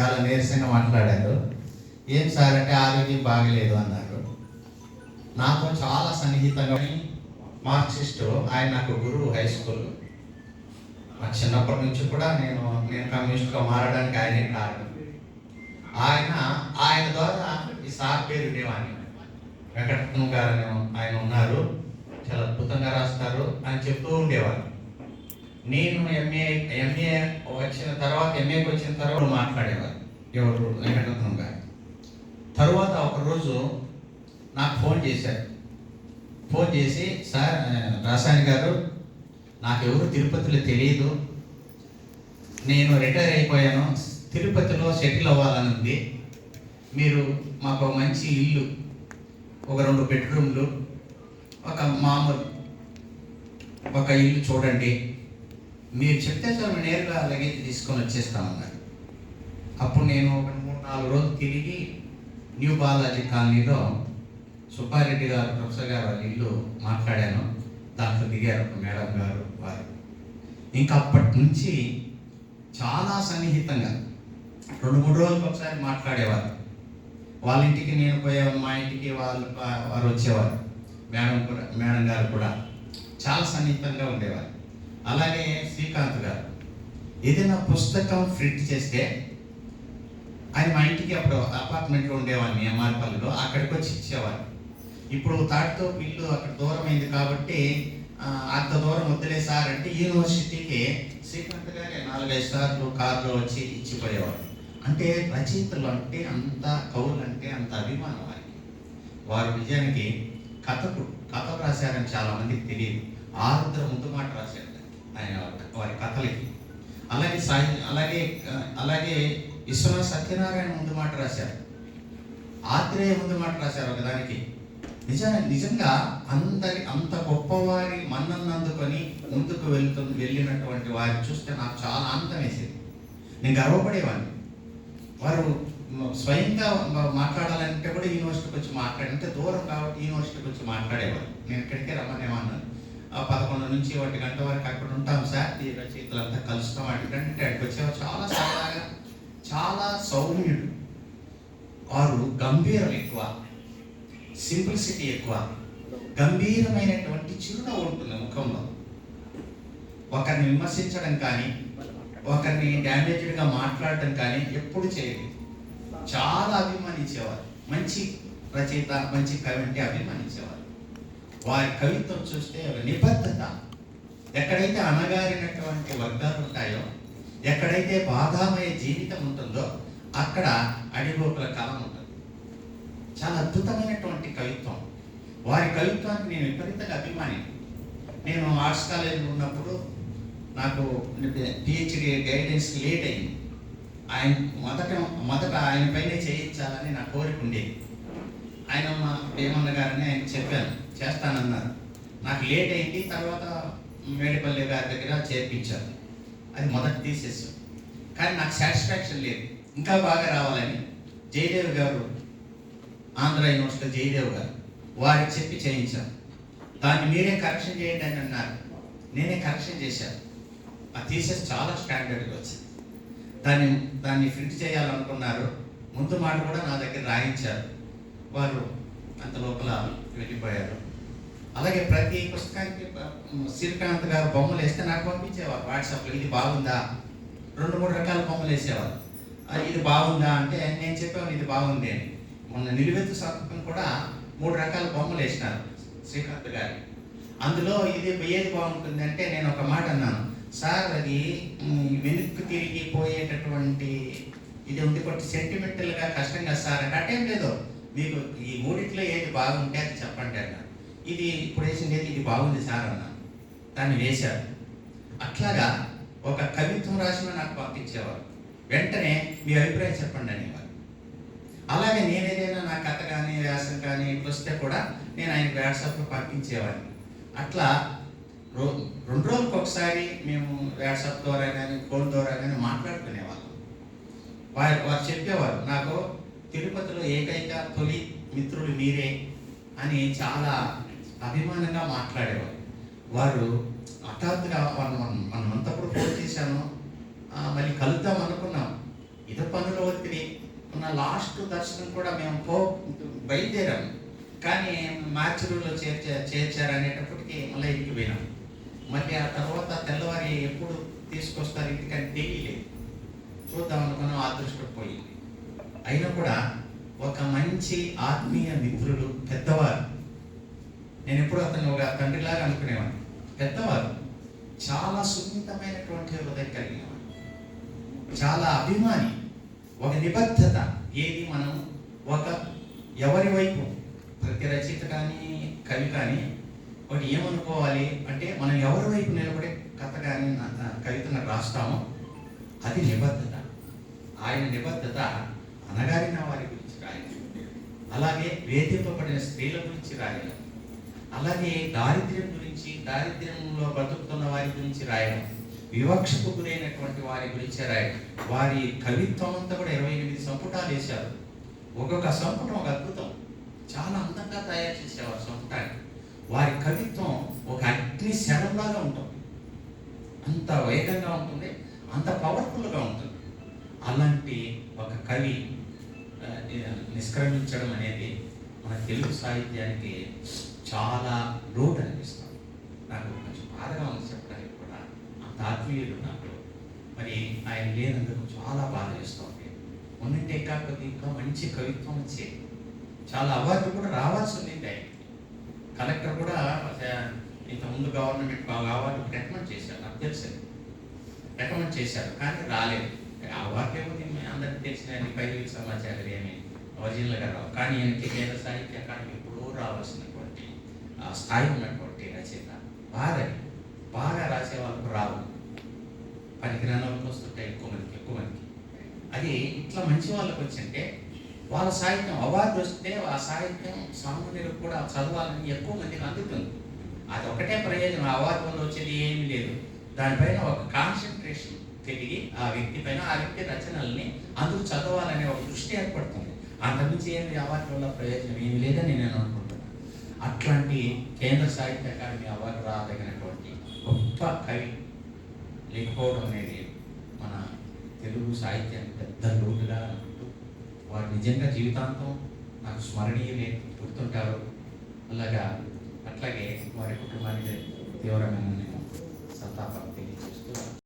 చాలా నీరసంగా మాట్లాడారు. ఏం సార్ అంటే ఆరోగ్యం బాగలేదు అన్నారు. నాతో చాలా సన్నిహితంగా మార్క్సిస్టు ఆయన నాకు గురువు హై స్కూల్. మా చిన్నప్పటి నుంచి కూడా నేను నేను కమ్యూనిస్ట్గా మారడానికి ఆయనే కారణం. ఆయన ఆయన ద్వారా ఈ సార్ పేరు వినేవాడిని వెంకటరత్నం గారు ఆయన ఉన్నారు. చాలా అద్భుతంగా రాస్తారు అని చెప్తూ ఉండేవారు. నేను ఎంఏ ఎంఏ వచ్చిన తర్వాత ఎంఏకి వచ్చిన తర్వాత మాట్లాడేవారు? ఎవరు? వెంకటరత్నం గారు. తర్వాత ఒకరోజు నాకు ఫోన్ చేశారు. ఫోన్ చేసి సార్ రసాయన రాసాయని గారు నాకెవరు తిరుపతిలో తెలియదు నేను రిటైర్ అయిపోయాను. తిరుపతిలో సెటిల్ అవ్వాలని ఉంది. మీరు మాకు మంచి ఇల్లు ఒక రెండు బెడ్రూమ్లు ఒక మామూలు ఒక ఇల్లు చూడండి. మీరు చెప్తే సార్ నేరుగా లగేజ్ తీసుకొని వచ్చేస్తామన్నారు అప్పుడు నేను ఒక మూడు నాలుగు రోజులు తిరిగి న్యూ బాలాజీ కాలనీలో సుబ్బారెడ్డి గారు ప్రొఫెసర్ గారు వాళ్ళ ఇల్లు మాట్లాడాను. దాంట్లో దిగారు ఒక మేడం గారు వారు. ఇంకా అప్పటి నుంచి చాలా సన్నిహితంగా రెండు మూడు రోజులకు ఒకసారి మాట్లాడేవారు. వాళ్ళ ఇంటికి నేను పోయే మా ఇంటికి వాళ్ళు వారు వచ్చేవారు. మేడం కూడా మేడం గారు కూడా చాలా సన్నిహితంగా ఉండేవారు. అలాగే శ్రీకాంత్ గారు ఏదైనా పుస్తకం ప్రింట్ చేస్తే ఆయన మా ఇంటికి అప్పుడు అపార్ట్మెంట్లో ఉండేవాడిని ఎంఆర్పల్లిలో అక్కడికి వచ్చి ఇచ్చేవాడిని ఇప్పుడు తాటితో పిల్లు అక్కడ దూరం అయింది కాబట్టి అంత దూరం వద్దులే సార్ అంటే యూనివర్సిటీకి శ్రీకాంత్ గారే నాలుగైదు సార్లు కారులో వచ్చి ఇచ్చిపోయేవారు. అంటే రచయితలు అంటే అంత కవులు అంటే అంత అభిమానం వారికి. వారు నిజానికి కథకు కథ రాశారని చాలా మందికి తెలియదు. ఆరుద్ర ముందు మాట రాశారు ఆయన వారి కథలకి అలాగే సాయి అలాగే అలాగే విశ్వనాథ్ సత్యనారాయణ ముందు మాట రాశారు. ఆత్రేయ ముందు మాట రాశారు ఒకదానికి. నిజంగా నిజంగా అందరి అంత గొప్పవారి మన్నన్ అందుకొని ముందుకు వెళ్తు వెళ్ళినటువంటి వారిని చూస్తే నాకు చాలా ఆనందం వేసేది. నేను గర్వపడేవాడిని. వారు స్వయంగా మాట్లాడాలంటే కూడా యూనివర్సిటీకి వచ్చి మాట్లాడంటే దూరం కాబట్టి యూనివర్సిటీకి వచ్చి మాట్లాడేవారు. నేను ఇక్కడికే రమ్మనేవాడిని. పదకొండు నుంచి ఒకటి గంట వరకు అక్కడ ఉంటాం సార్. ఈ రచయితలంతా కలుస్తాం అక్కడికంటే అక్కడికి వచ్చేవారు. చాలా సరదాగా చాలా సౌమ్యుడు. వారు గంభీరం ఎక్కువ సింప్లిసిటీ ఎక్కువ. గంభీరమైనటువంటి చిరునవ్వు ఉంటుంది ముఖంలో. ఒకరిని విమర్శించడం కానీ ఒకరిని డ్యామేజ్డ్గా మాట్లాడటం కానీ ఎప్పుడు చేయలేదు. చాలా అభిమానించేవారు. మంచి రచయిత మంచి కవి అంటే అభిమానించేవారు. వారి కవిత్వం చూస్తే ఒక నిబద్ధత. ఎక్కడైతే అనగారినటువంటి వర్గాలు ఉంటాయో ఎక్కడైతే బాధామయ జీవితం ఉంటుందో అక్కడ అడిగోకుల కాలం ఉంటుంది. చాలా అద్భుతమైనటువంటి కవిత్వం. వారి కవిత్వానికి నేను విపరీతంగా అభిమాని నేను ఆర్ట్స్ కాలేజీలో ఉన్నప్పుడు నాకు పిహెచ్డి గైడెన్స్ లేట్ అయింది. ఆయన మొదట మొదట ఆయన పైనే చేయించాలని నా కోరిక ఉండేది. ఆయన మా భీమన్న గారిని ఆయన చెప్పాను చేస్తానన్నారు. నాకు లేట్ అయింది తర్వాత మేడిపల్లి గారి దగ్గర చేర్పించారు. అది మొదట తీసేసాం కానీ నాకు సాటిస్ఫాక్షన్ లేదు. ఇంకా బాగా రావాలని జయదేవ్ గారు ఆంధ్ర యూనివర్సిటీ జయదేవ్ గారు వారికి చెప్పి చేయించాను దాన్ని మీరే కరెక్షన్ చేయండి అని అన్నారు. నేనే కరెక్షన్ చేశాను. ఆ థీసెస్ చాలా స్టాండర్డ్గా వచ్చింది. దాన్ని దాన్ని ప్రింట్ చేయాలనుకున్నారు. ముందు మాట కూడా నా దగ్గర రాయించారు. వారు అంత లోపల వెళ్ళిపోయారు అలాగే ప్రతి పుస్తకానికి శ్రీకాంత్ గారు బొమ్మలు వేస్తే నాకు పంపించేవారు. వాట్సాప్లో ఇది బాగుందా? రెండు మూడు రకాల బొమ్మలు వేసేవారు. ఇది బాగుందా అంటే నేను చెప్పాను ఇది బాగుంది అని. మొన్న నిలువెత్తు సంతకం కూడా మూడు రకాల బొమ్మలు వేసినారు శ్రీకాంత్ గారి. అందులో ఇది ఏది బాగుంటుంది అంటే నేను ఒక మాట అన్నాను. సార్ అది వెనుక్కు తిరిగి పోయేటటువంటి ఇది ఉంది కొట్టి సెంటిమెంటల్గా కష్టంగా సార్ అంటే అటేం లేదు. మీకు ఈ మూడిట్లో ఏది బాగుంటే అది చెప్పండి అన్న. ఇది ఇప్పుడు వేసింది ఇది బాగుంది సార్ అన్న. దాన్ని వేశారు. అట్లాగా ఒక కవిత్వం రాసిన నాకు పంపించేవారు. వెంటనే మీ అభిప్రాయం చెప్పండి అనేవారు. అలాగే నేనేదైనా నా కథ కానీ వ్యాసం కానీ ఇట్లా వస్తే కూడా నేను ఆయన వాట్సాప్లో పంపించేవాడిని. అట్లా రో రెండు రోజులకు ఒకసారి మేము వాట్సాప్ ద్వారా కానీ ఫోన్ ద్వారా కానీ మాట్లాడుకునేవాళ్ళం. వారు వారు చెప్పేవారు నాకు తిరుపతిలో ఏకైక తొలి మిత్రులు మీరే అని చాలా అభిమానంగా మాట్లాడేవారు. వారు హఠాత్తుగా మనం మనం అంతప్పుడు ఫోన్ చేశాను. మళ్ళీ కలుద్దాం అనుకున్నాం. ఇదో పనులు ఉన్న లాస్ట్ దర్శనం కూడా మేము పో బయలుదేరాము కానీ మార్చిలో చేర్చ చేర్చారు అనేటప్పటికి మళ్ళీ ఇంటికి పోయినాం. మళ్ళీ ఆ తర్వాత తెల్లవారి ఎప్పుడు తీసుకొస్తారు ఇంటికని తెలియలేదు. చూద్దాం అనుకున్నాం అదృష్టం పోయింది. అయినా కూడా ఒక మంచి ఆత్మీయ మిత్రులు పెద్దవారు. నేను ఎప్పుడు అతను ఒక తండ్రిలాగా అనుకునేవాడిని. పెద్దవారు. చాలా సున్నితమైనటువంటి హృదయం కలిగినవాడు చాలా అభిమాని. ఒక నిబద్ధత. ఏది మనం ఒక ఎవరి వైపు? ప్రతి రచయిత కానీ కవి కానీ ఒకటి ఏమనుకోవాలి అంటే మనం ఎవరి వైపు నిలబడే కథ కానీ కవితను రాస్తామో అది నిబద్ధత. ఆయన నిబద్ధత అణగారిన వారి గురించి రాయలేదు. అలాగే వేధింపబడిన స్త్రీల గురించి రాయడం అలాగే దారిద్ర్యం గురించి దారిద్ర్యంలో బతుకుతున్న వారి గురించి రాయడం వివక్షకు గురైనటువంటి వారి గురించి రాయడం. వారి కవిత్వం అంతా కూడా ఇరవై ఎనిమిది సంపుటాలు వేశారు. ఒక్కొక్క సంపుటం ఒక అద్భుతం. చాలా అందంగా తయారు చేసేవారు సంపుటాన్ని. వారి కవిత్వం ఒక అగ్ని శరంలాగా ఉంటుంది. అంత వేగంగా ఉంటుంది అంత పవర్ఫుల్గా ఉంటుంది. అలాంటి ఒక కవి నిష్క్రమించడం అనేది మన తెలుగు సాహిత్యానికి చాలా లోటు అనిపిస్తుంది. నాకు కొంచెం బాధగా ఉంది చెప్పడానికి కూడా. అంత ఆత్మీయుడు నాకు. మరి ఆయన లేనందుకు చాలా బాధ చేస్తుంది ఉన్నట్టే కాకపోతే ఇంకా మంచి కవిత్వం వచ్చేది చాలా అవార్డు కూడా రావాల్సి ఉంది ఆయన కలెక్టర్ కూడా ఇంతకుముందు గవర్నమెంట్ అవార్డు రికమెండ్ చేశారు. నాకు తెలుసు రికమెండ్ చేశారు కానీ రాలేదు. అవార్డు ఏముంది మీ తెలిసిన పైకి సమాచారం ఏమి ఒరిజినల్గా రావు. కానీ ఆయనకి కేంద్ర సాహిత్య అకాడమీ ఎప్పుడూ రావాల్సినటువంటి ఆ స్థాయి ఉన్నటువంటి రచయిత బాగా బాగా రాసే వాళ్ళకు రావు. పనికిరాని వాళ్ళకి వస్తుంటాయి ఎక్కువ మందికి ఎక్కువ మందికి. అది ఇట్లా మంచి వాళ్ళకి వచ్చింటే వాళ్ళ సాహిత్యం అవార్డు వస్తే ఆ సాహిత్యం సామాన్యులకు కూడా చదవాలని ఎక్కువ మందికి అందుతుంది. అది ఒకటే ప్రయోజనం. అవార్డు వల్ల వచ్చేది ఏమీ లేదు. దానిపైన ఒక కాన్సన్ట్రేషన్ తిరిగి ఆ వ్యక్తి పైన ఆ వ్యక్తి రచనల్ని అందుకు చదవాలనే ఒక దృష్టి ఏర్పడుతుంది. అంతకుమించి ఏం అవార్డు వల్ల ప్రయోజనం ఏమి లేదని నేను అనుకుంటున్నాను? అట్లాంటి కేంద్ర సాహిత్య అకాడమీ అవార్డు రాదగినటువంటి గొప్ప కవి లేకపోవడం అనేది మన తెలుగు సాహిత్యం పెద్ద లోటుగా అనుకుంటూ వారు నిజంగా జీవితాంతం నాకు స్మరణీయమే గుర్తుంటారు. అలాగా అట్లాగే వారి కుటుంబానికి తీవ్రమైన సంతాపం తెలియజేస్తూ